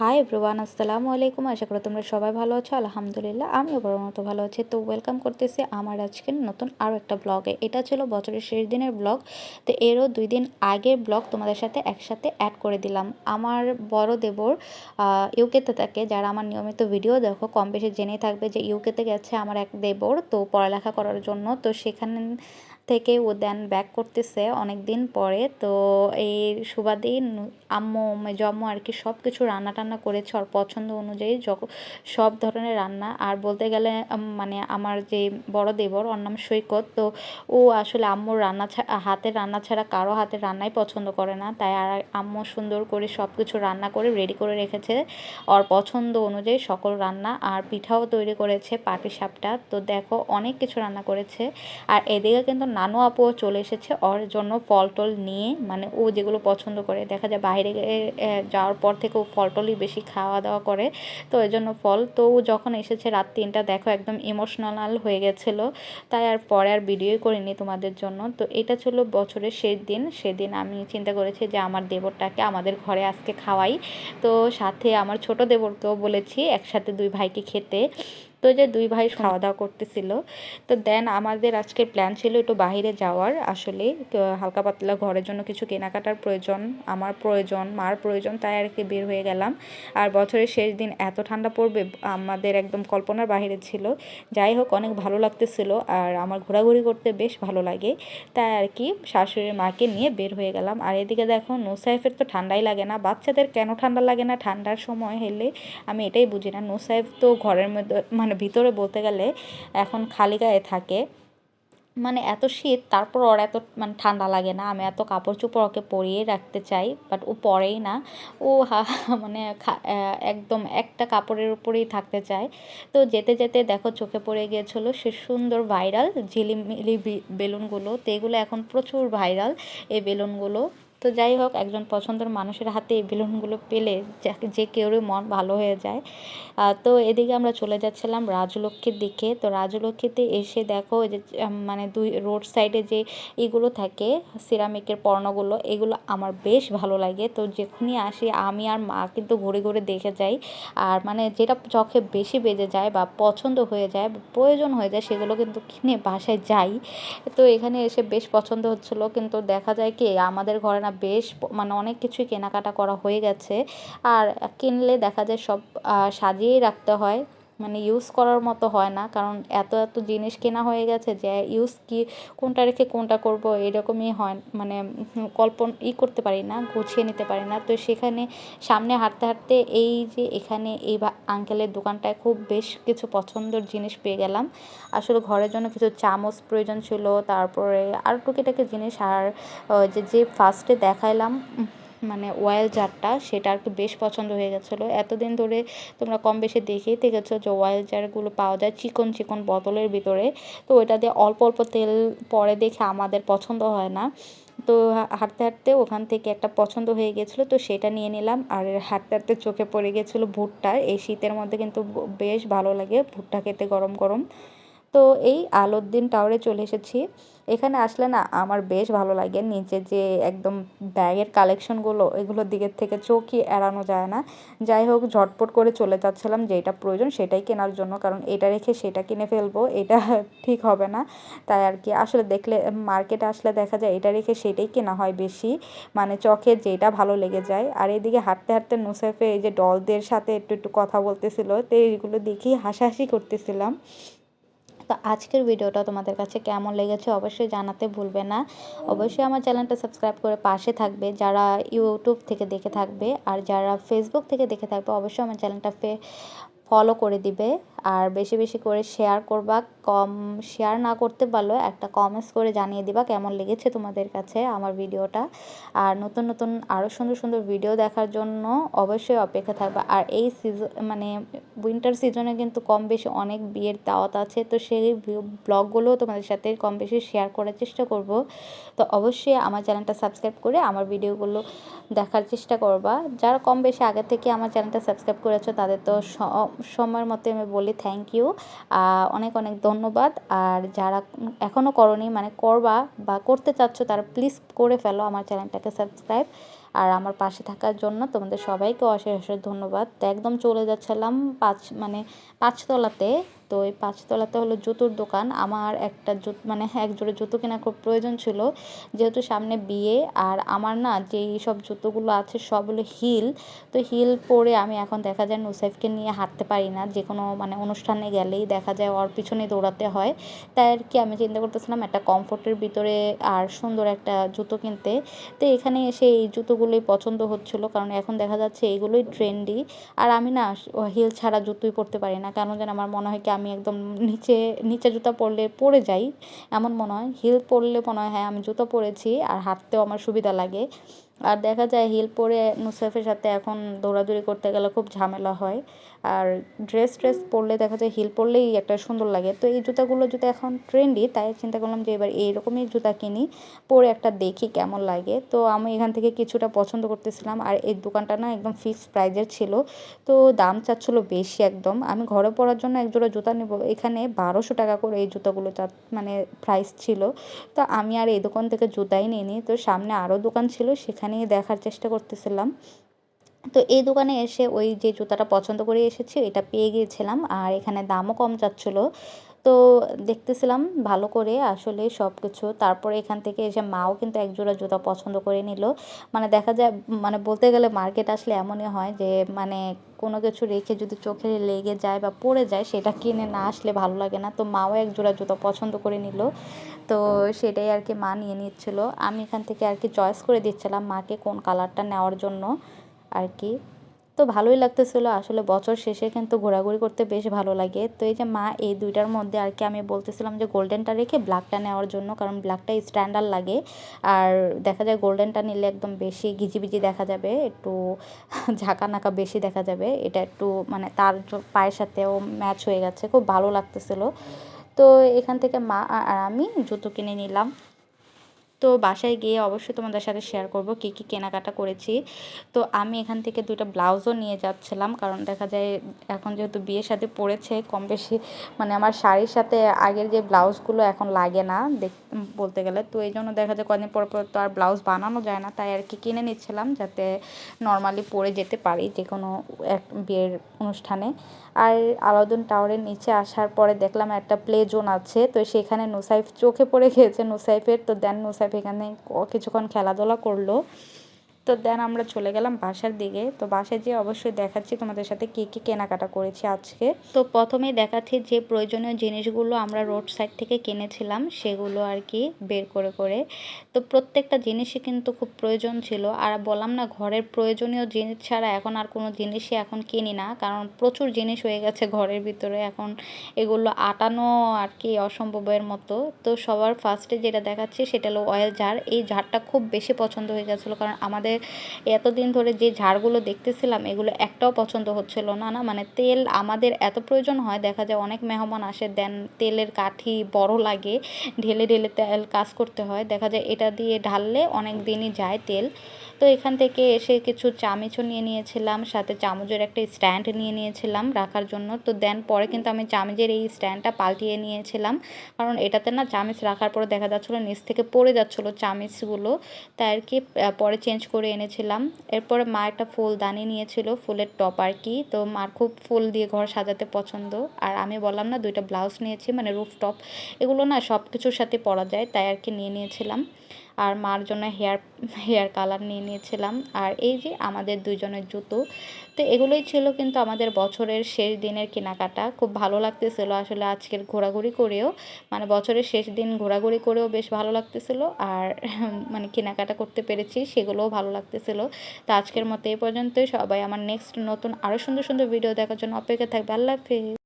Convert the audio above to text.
Hi everyone আসসালামু আলাইকুম। আশা করি তোমরা সবাই ভালো আছো। আলহামদুলিল্লাহ, আমিও বড় মতো ভালো আছি। তো ওয়েলকাম করতেছি আমার আজকের নতুন আরও একটা ব্লগে এটা ছিল বছরের শেষ দিনের ব্লগ তো এরও দুই দিন আগের ব্লগ তোমাদের সাথে একসাথে অ্যাড করে দিলাম। আমার বড় দেবর ইউকেতে থাকে। যারা আমার নিয়মিত ভিডিও দেখো কম বেশি জেনেই থাকবে যে ইউকেতে গেছে আমার এক দেবর। তো পড়ালেখা করার জন্য। তো সেখানে থেকে ও দেন ব্যাক করতেছে অনেক দিন পরে। তো এই সুবাদেই আম্মু, জম্মু আর কি সব কিছু রান্না টান্না করেছে ওর পছন্দ অনুযায়ী। সব ধরনের রান্না। আর বলতে গেলে মানে আমার যে বড় দেবর, ওর নাম সৈকত। তো ও আসলে আম্মুর রান্না হাতের রান্না ছাড়া কারও হাতের রান্নাই পছন্দ করে না। তাই আর আম্মু সুন্দর করে সব কিছু রান্না করে রেডি করে রেখেছে। ওর পছন্দ অনুযায়ী সকল রান্না। আর পিঠাও তৈরি করেছে পাটি সাপটা তো দেখো, অনেক কিছু রান্না করেছে। আর এদিকে কিন্তু নানু আপুও চলে এসেছে ওর জন্য ফল টল নিয়ে মানে ও যেগুলো পছন্দ করে। দেখা যায় বাইরে যাওয়ার পর থেকে ও ফল টলই বেশি খাওয়া দাওয়া করে, তো এই জন্য ফল। তো ও যখন এসেছে রাত তিনটা, দেখো একদম ইমোশনাল হয়ে গেছিল, তাই আর পরে আর ভিডিওই করিনি তোমাদের জন্য। তো এটা ছিল বছরের শেষ দিন। সেদিন আমি চিন্তা করেছি যে আমার দেবরটাকে আমাদের ঘরে আজকে খাওয়াই। তো সাথে আমার ছোট দেবরকেও বলেছি, একসাথে দুই ভাইকে খেতে। তো যে দুই ভাই খাওয়া দাওয়া করতেছিল, তো দেন আমাদের আজকে প্ল্যান ছিল একটু বাহিরে যাওয়ার আসলে। হালকা পাতলা ঘরের জন্য কিছু কেনাকাটার প্রয়োজন, আমার প্রয়োজন, মার প্রয়োজন তাই আর কি বের হয়ে গেলাম। আর বছরের শেষ দিন এত ঠান্ডা পড়বে, আমাদের একদম কল্পনার বাহিরে ছিল। যাই হোক, অনেক ভালো লাগতেছিল আর আমার ঘোরাঘুরি করতে বেশ ভালো লাগে। তাই আর কি শাশুড়ির মাকে নিয়ে বের হয়ে গেলাম। আর এদিকে দেখো, নোসাইফের তো ঠান্ডাই লাগে না। বাচ্চাদের কেন ঠান্ডা লাগে না? ঠান্ডার সময় হেলে আমি এটাই বুঝি না। নোসাইফ তো ঘরের মধ্যে মানে ভিতরে বলতে গেলে এখন খালি গায়ে থাকে। মানে এত শীত, তারপর ওর এত মানে ঠান্ডা লাগে না। আমি এত কাপড় চোপড় ওকে পরিয়ে রাখতে চাই বাট ও পরেই না। ও মানে একদম একটা কাপড়ের উপরেই থাকতে চায়। তো যেতে যেতে দেখো চোখে পড়ে গিয়েছিল সে সুন্দর ভাইরাল ঝিলিমিলি বেলুনগুলো। তো এগুলো এখন প্রচুর ভাইরাল এই বেলুনগুলো। তো যাই হোক, একজন পছন্দের মানুষের হাতে এই বেলুনগুলো পেলে যে কেউরই মন ভালো হয়ে যায়। তো এদিকে আমরা চলে যাচ্ছিলাম রাজলক্ষ্মীর দিকে। তো রাজলক্ষ্মীতে এসে দেখো যে মানে দুই রোড সাইডে যে এগুলো থাকে সিরামিকের পর্ণগুলো, এগুলো আমার বেশ ভালো লাগে। তো যখনই আসি, আমি আর মা কিন্তু ঘুরে ঘুরে দেখে যাই। আর মানে যেটা চোখে বেশি বেজে যায় বা পছন্দ হয়ে যায় প্রয়োজন হয়ে যায়, সেগুলো কিন্তু কিনে বাসায় যাই। তো এখানে এসে বেশ পছন্দ হচ্ছিল। কিন্তু দেখা যায় কি, আমাদের ঘরে না বেশ মানে অনেক কিছুই কেনাকাটা করা হয়ে গেছে। আর কিনলে দেখা যায় সব সাজিয়েই রাখতে হয়। মানে ইউজ করার মতো হয় না। কারণ এত এত জিনিস কেনা হয়ে গেছে যে ইউজ কি, কোনটা রেখে কোনটা করব এরকমই হয় মানে কল্পন, ই করতে পারি না, গুছিয়ে নিতে পারি না। তো সেখানে সামনে হাঁটতে হাঁটতে এই যে এখানে এই আঙ্কেলের দোকানটায় খুব বেশ কিছু পছন্দের জিনিস পেয়ে গেলাম। আসলে ঘরের জন্য কিছু চামচ প্রয়োজন ছিল, তারপরে আর টুকিটাকি জিনিস আর যে যে ফার্স্টে দেখাইলাম মানে ওয়েল জারটা সেটা আর কি বেশ পছন্দ হয়ে গেছিল এতদিন ধরে তোমরা কম বেশি দেখেই থেকেছো যে ওয়েল জারগুলো পাওয়া যায় চিকন চিকন বোতলের ভিতরে। তো ওইটা দিয়ে অল্প অল্প তেল পরে দেখে আমাদের পছন্দ হয় না। তো হাঁটতে হাঁটতে ওখান থেকে একটা পছন্দ হয়ে গেছিল, তো সেটা নিয়ে নিলাম। আর হাঁটতে হাঁটতে চোখে পড়ে গেছিল ভুট্টা। এই শীতের মধ্যে কিন্তু বেশ ভালো লাগে ভুট্টা খেতে গরম গরম। তো এই আলোদ্দিন টাওয়ারে চলে এসেছি। এখানে আসলে না আমার বেশ ভালো লাগে নিচে যে একদম ব্যাগের কালেকশনগুলো এগুলোর দিকের থেকে চোখই এড়ানো যায় না। যাই হোক, ঝটপট করে চলে যাচ্ছিলাম যেটা প্রয়োজন সেটাই কেনার জন্য, কারণ এটা রেখে সেটা কিনে ফেলব, এটা ঠিক হবে না। তাই আর কি, আসলে দেখলে মার্কেটে আসলে দেখা যায় এটা রেখে সেটাই কেনা হয় বেশি মানে চোখে যেটা ভালো লেগে যায়। আর এদিকে হাঁটতে হাঁটতে নুসেফে এই যে ডলদের সাথে একটু একটু কথা বলতেছিল, তো এইগুলো দেখি হাসাহাসি করতেছিলাম। তো আজকের ভিডিওটা তোমাদের কাছে কেমন লেগেছে অবশ্যই জানাতে ভুলবে না। অবশ্যই আমার চ্যানেলটা সাবস্ক্রাইব করে পাশে থাকবে, যারা ইউটিউব থেকে দেখে থাকবে আর যারা ফেসবুক থেকে দেখে থাকবে, অবশ্যই আমার চ্যানেলটা ফলো করে দিবে। আর বেশি বেশি করে শেয়ার করবা। কম শেয়ার না করতে পারলেও একটা কমেন্টস করে জানিয়ে দিবা কেমন লেগেছে তোমাদের কাছে আমার ভিডিওটা। আর নতুন নতুন আরও সুন্দর সুন্দর ভিডিও দেখার জন্য অবশ্যই অপেক্ষা থাকবে। আর এই সিজন মানে উইন্টার সিজনে কিন্তু কম বেশি অনেক বিয়ের দাওয়াত আছে, তো সেই ব্লগগুলোও তোমাদের সাথে কম বেশি শেয়ার করার চেষ্টা করব। তো অবশ্যই আমার চ্যানেলটা সাবস্ক্রাইব করে আমার ভিডিওগুলো দেখার চেষ্টা করবা। যারা কম বেশি আগে থেকে আমার চ্যানেলটা সাবস্ক্রাইব করেছ, তাদের তো সময়ের মতো আমি বলি থ্যাংক ইউ অনেক অনেক ধন্যবাদ। আর যারা এখনও করনি মানে করবা বা করতে চাচ্ছ, তারা প্লিজ করে ফেলো আমার চ্যানেলটাকে সাবস্ক্রাইব আর আমার পাশে থাকার জন্য তোমাদের সবাইকে অশেষ অশেষ ধন্যবাদ। তো একদম চলে যাচ্ছিলাম পাঁচ মানে পাঁচতলাতে। তো ওই পাঁচতলাতে হলো জুতোর দোকান। আমার একটা জুতো মানে এক জোড়ে জুতো কেনা খুব প্রয়োজন ছিল। যেহেতু সামনে বিয়ে, আর আমার না যে সব জুতোগুলো আছে সব হলো হিল। তো হিল পরে আমি এখন দেখা যায় নুসাইফকে নিয়ে হাঁটতে পারি না। যে কোনো মানে অনুষ্ঠানে গেলেই দেখা যায় ওর পিছনে দৌড়াতে হয়। তাই আর কি আমি চিন্তা করতেছিলাম একটা কমফোর্টের ভিতরে আর সুন্দর একটা জুতো কিনতে। তো এখানে এসে এই জুতোগুলোই পছন্দ হচ্ছিল, কারণ এখন দেখা যাচ্ছে এইগুলোই ট্রেন্ডি। আর আমি না হিল ছাড়া জুতোই পরতে পারি না। কেন যেন আমার মনে হয় কি আমি একদম নিচে নিচে জুতা পরলে পরে যাই। এমন মনে হয়। হিল পরলে মনে হয় হ্যাঁ আমি জুতো পরেছি আর হাঁটতেও আমার সুবিধা লাগে। আর দেখা যায়, হিল পরে নুসরাফের সাথে এখন দৌড়াদৌড়ি করতে গেলে খুব ঝামেলা হয়। আর ড্রেস ট্রেস পরলে দেখা যায় হিল পরলেই একটা সুন্দর লাগে। তো এই জুতাগুলো যদি এখন ট্রেন্ডি তাই চিন্তা করলাম যে এবার এইরকমই জুতা কিনি, পরে একটা দেখি কেমন লাগে। তো আমি এখান থেকে কিছুটা পছন্দ করতেছিলাম আর এই দোকানটা না একদম ফিক্সড প্রাইজের ছিল। তো দাম চাচ্ছিলো বেশি একদম। আমি ঘরে পরার জন্য এক জোড়া জুতা নেব। এখানে বারোশো টাকা করে এই জুতাগুলো মানে প্রাইস ছিল। তো আমি আর এই দোকান থেকে জুতাই নিইনি। তো সামনে আরও দোকান ছিল, সেখানেই দেখার চেষ্টা করতেছিলাম। তো এই দোকানে এসে ওই যে জুতাটা পছন্দ করে এসেছি এটা পেয়ে গিয়েছিলাম আর এখানে দামও কম যাচ্ছিল। তো দেখতেছিলাম ভালো করে আসলে সব কিছু তারপরে এখান থেকে এসে মাও কিন্তু এক জোড়া জুতা পছন্দ করে নিল। মানে দেখা যায় মানে বলতে গেলে মার্কেট আসলে এমনই হয় যে মানে কোনো কিছু রেখে যদি চোখে লেগে যায় বা পড়ে যায়, সেটা কিনে না আসলে ভালো লাগে না। তো মাও এক জোড়া জুতা পছন্দ করে নিল। তো সেটাই আর কি মা নিয়ে নিচ্ছিলো। আমি এখান থেকে আর কি চয়েস করে দিচ্ছিলাম মাকে কোন কালারটা নেওয়ার জন্য। আর কি। তো ভালোই লাগতেছিল। আসলে বছর শেষে কিন্তু ঘোরাঘুরি করতে বেশ ভালো লাগে। তো এই যে মা এই দুইটার মধ্যে আর কি আমি বলতেছিলাম যে গোল্ডেনটা রেখে ব্ল্যাকটা নেওয়ার জন্য, কারণ ব্ল্যাকটা স্ট্যান্ডার্ড লাগে। আর দেখা যায় গোল্ডেনটা নিলে একদম বেশি ঘিজিবিজি দেখা যাবে, একটু ঝাঁকা নাকা বেশি দেখা যাবে। এটা একটু মানে তার পায়ের সাথেও ম্যাচ হয়ে গেছে। খুব ভালো লাগতেছিল। তো এখান থেকে মা আর আমি জুতো কিনে নিলাম। তো বাসায় গিয়ে অবশ্যই তোমাদের সাথে শেয়ার করব কী কী কেনাকাটা করেছি। তো আমি এখান থেকে দুইটা ব্লাউজও নিয়ে যাচ্ছিলাম, কারণ দেখা যায় এখন যেহেতু বিয়ের সাথে পড়েছে, কম বেশি মানে আমার শাড়ির সাথে আগের যে ব্লাউজগুলো এখন লাগে না, দেখ বলতে গেলে। তো এই জন্য দেখা যায় কদিন পর পর তো আর ব্লাউজ বানানো যায় না, তাই আর কি কিনে নিচ্ছিলাম যাতে নর্মালি পরে যেতে পারি যে কোনো এক বিয়ের অনুষ্ঠানে। আর আলাউদ্দিন টাওয়ারের নিচে আসার পরে দেখলাম একটা প্লে জোন আছে, তো সেখানে নুসাইফ চোখে পড়ে গিয়েছে নুসাইফের তো দেন নুসাইফ এখানে কিছুক্ষণ খেলাধুলা করল। তো দেন আমরা চলে গেলাম বাসার দিকে। তো বাসায় যেয়ে অবশ্যই দেখাচ্ছি তোমাদের সাথে কী কী কেনাকাটা করেছি আজকে। তো প্রথমেই দেখাচ্ছি যে প্রয়োজনীয় জিনিসগুলো আমরা রোড সাইড থেকে কিনেছিলাম, সেগুলো আর কি বের করে করে। তো প্রত্যেকটা জিনিসই কিন্তু খুব প্রয়োজন ছিল। আর বললাম না, ঘরের প্রয়োজনীয় জিনিস ছাড়া এখন আর কোনো জিনিসই এখন কিনি না, কারণ প্রচুর জিনিস হয়ে গেছে ঘরের ভিতরে। এখন এগুলো আটানো আর কি অসম্ভবের মতো। তো সবার ফার্স্টে যেটা দেখাচ্ছি সেটা হলো অয়েল জার এই জারটা খুব বেশি পছন্দ হয়ে গেছিল, কারণ আমাদের এতদিন ধরে যে ঝাড়গুলো দেখতেছিলাম, এগুলো একটাও পছন্দ হচ্ছিল না না? মানে তেল আমাদের এত প্রয়োজন হয়, দেখা যায় অনেক মেহমান আসে, দেন তেলের কাঠি বড় লাগে, ঢেলে ঢেলে তেল কাজ করতে হয়, দেখা যায় এটা দিয়ে ঢাললে অনেক দিনই যায় তেল। তো এখান থেকে এসে কিছু চামিচও নিয়ে নিয়েছিলাম, সাথে চামচের একটা স্ট্যান্ড নিয়ে নিয়েছিলাম রাখার জন্য। তো দেন পরে কিন্তু আমি চামচের এই স্ট্যান্ডটা পাল্টিয়ে নিয়েছিলাম, কারণ এটাতে না চামিচ রাখার পরে দেখা যাচ্ছিল নিচ থেকে পড়ে যাচ্ছিল চামিচগুলো, তাই আর কি পরে চেঞ্জ করে এনেছিলাম। এরপর মা একটা ফুলদানি নিয়েছিল, ফুলের টপ আর কি। তো মার খুব ফুল দিয়ে ঘর সাজাতে পছন্দ। আর আমি বললাম না, দুইটা ব্লাউজ নিয়েছি মানে রুফ টপ এগুলো না সব কিছুর সাথে পরা যায়, তাই আর কি নিয়ে নিয়েছিলাম। আর মার জন্য হেয়ার হেয়ার কালার নিয়ে নিয়েছিলাম। আর এই যে আমাদের দুজনের জুতো, তো এগুলোই ছিল কিন্তু আমাদের বছরের শেষ দিনের কেনাকাটা। খুব ভালো লাগতেছিলো আসলে আজকের ঘোরাঘুরি করেও। মানে বছরের শেষ দিন ঘোরাঘুরি করেও বেশ ভালো লাগতেছিলো। আর মানে কেনাকাটা করতে পেরেছি, সেগুলোও ভালো লাগতেছিলো। তো আজকের মতো এই পর্যন্তই। সবাই আমার নেক্সট নতুন আরও সুন্দর সুন্দর ভিডিও দেখার জন্য অপেক্ষা থাকবে। আল্লাহ হাফিজ।